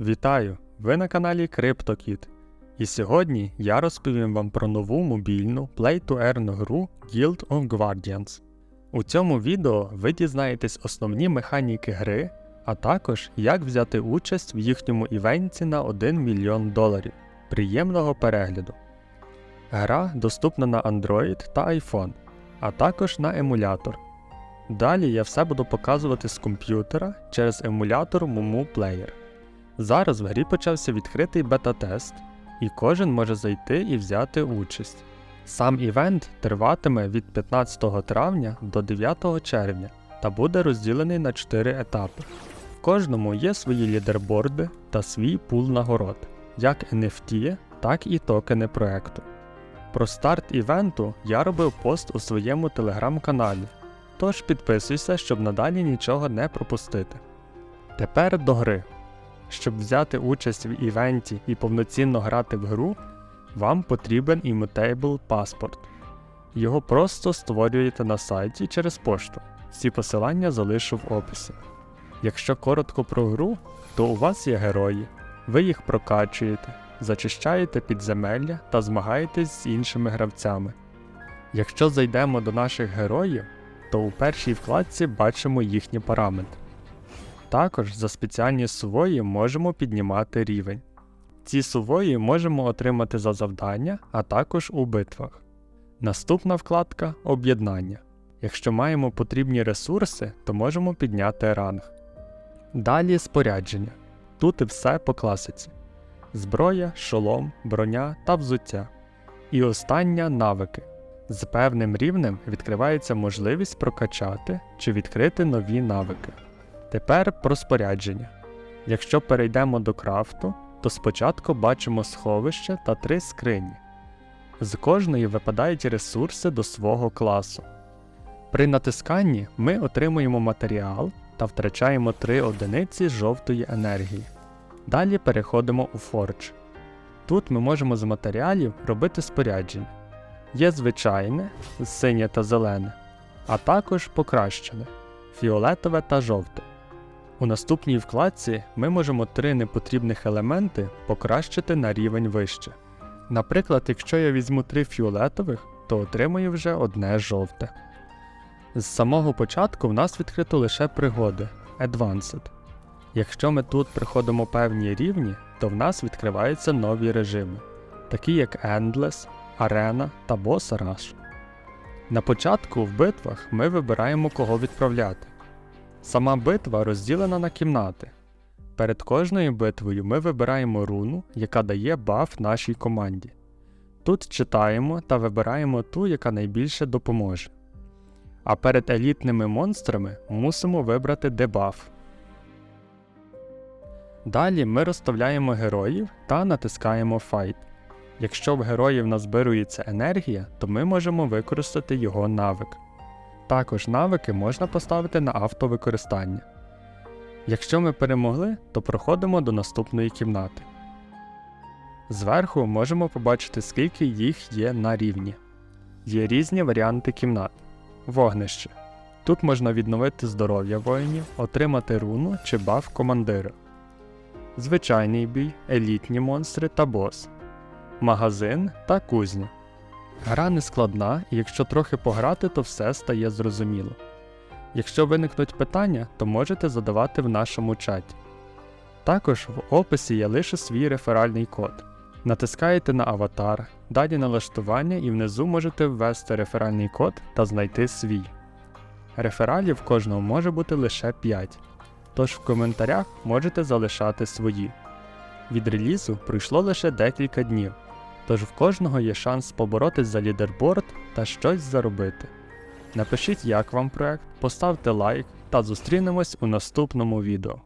Вітаю! Ви на каналі CryptoKid. І сьогодні я розповім вам про нову мобільну Play-to-Earn гру Guild of Guardians. У цьому відео ви дізнаєтесь основні механіки гри, а також як взяти участь в їхньому івенті на 1 мільйон доларів. Приємного перегляду! Гра доступна на Android та iPhone, а також на емулятор. Далі я все буду показувати з комп'ютера через емулятор Mumu Player. Зараз в грі почався відкритий бета-тест, і кожен може зайти і взяти участь. Сам івент триватиме від 15 травня до 9 червня та буде розділений на 4 етапи. В кожному є свої лідерборди та свій пул нагород, як NFT, так і токени проекту. Про старт івенту я робив пост у своєму телеграм-каналі, тож підписуйся, щоб надалі нічого не пропустити. Тепер до гри. Щоб взяти участь в івенті і повноцінно грати в гру, вам потрібен Immutable Passport. Його просто створюєте на сайті через пошту. Всі посилання залишу в описі. Якщо коротко про гру, то у вас є герої, ви їх прокачуєте, зачищаєте підземелля та змагаєтесь з іншими гравцями. Якщо зайдемо до наших героїв, то у першій вкладці бачимо їхні параметри. Також за спеціальні сувої можемо піднімати рівень. Ці сувої можемо отримати за завдання, а також у битвах. Наступна вкладка Об'єднання. Якщо маємо потрібні ресурси, то можемо підняти ранг. Далі спорядження. Тут і все по класиці: зброя, шолом, броня та взуття. І остання навики. З певним рівнем відкривається можливість прокачати чи відкрити нові навики. Тепер про спорядження. Якщо перейдемо до крафту, то спочатку бачимо сховище та три скрині. З кожної випадають ресурси до свого класу. При натисканні ми отримуємо матеріал та втрачаємо 3 одиниці жовтої енергії. Далі переходимо у Forge. Тут ми можемо з матеріалів робити спорядження. Є звичайне, синє та зелене, а також покращене фіолетове та жовте. У наступній вкладці ми можемо три непотрібних елементи покращити на рівень вище. Наприклад, якщо я візьму три фіолетових, то отримую вже одне жовте. З самого початку в нас відкрито лише пригоди Advanced. Якщо ми тут приходимо певні рівні, то в нас відкриваються нові режими, такі як Endless, Arena та Boss Rush. На початку в битвах ми вибираємо кого відправляти. Сама битва розділена на кімнати. Перед кожною битвою ми вибираємо руну, яка дає баф нашій команді. Тут читаємо та вибираємо ту, яка найбільше допоможе. А перед елітними монстрами мусимо вибрати дебаф. Далі ми розставляємо героїв та натискаємо Fight. Якщо в героїв назбирується енергія, то ми можемо використати його навик. Також навики можна поставити на автовикористання. Якщо ми перемогли, то проходимо до наступної кімнати. Зверху можемо побачити, скільки їх є на рівні. Є різні варіанти кімнат. Вогнище. Тут можна відновити здоров'я воїнів, отримати руну чи баф командира. Звичайний бій, елітні монстри та бос. Магазин та кузня. Гра не складна, і якщо трохи пограти, то все стає зрозуміло. Якщо виникнуть питання, то можете задавати в нашому чаті. Також в описі я лишу свій реферальний код. Натискаєте на аватар, далі налаштування і внизу можете ввести реферальний код та знайти свій. Рефералів кожного може бути лише 5, тож в коментарях можете залишати свої. Від релізу пройшло лише декілька днів, тож в кожного є шанс поборотись за лідерборд та щось заробити. Напишіть, як вам проект, поставте лайк та зустрінемось у наступному відео.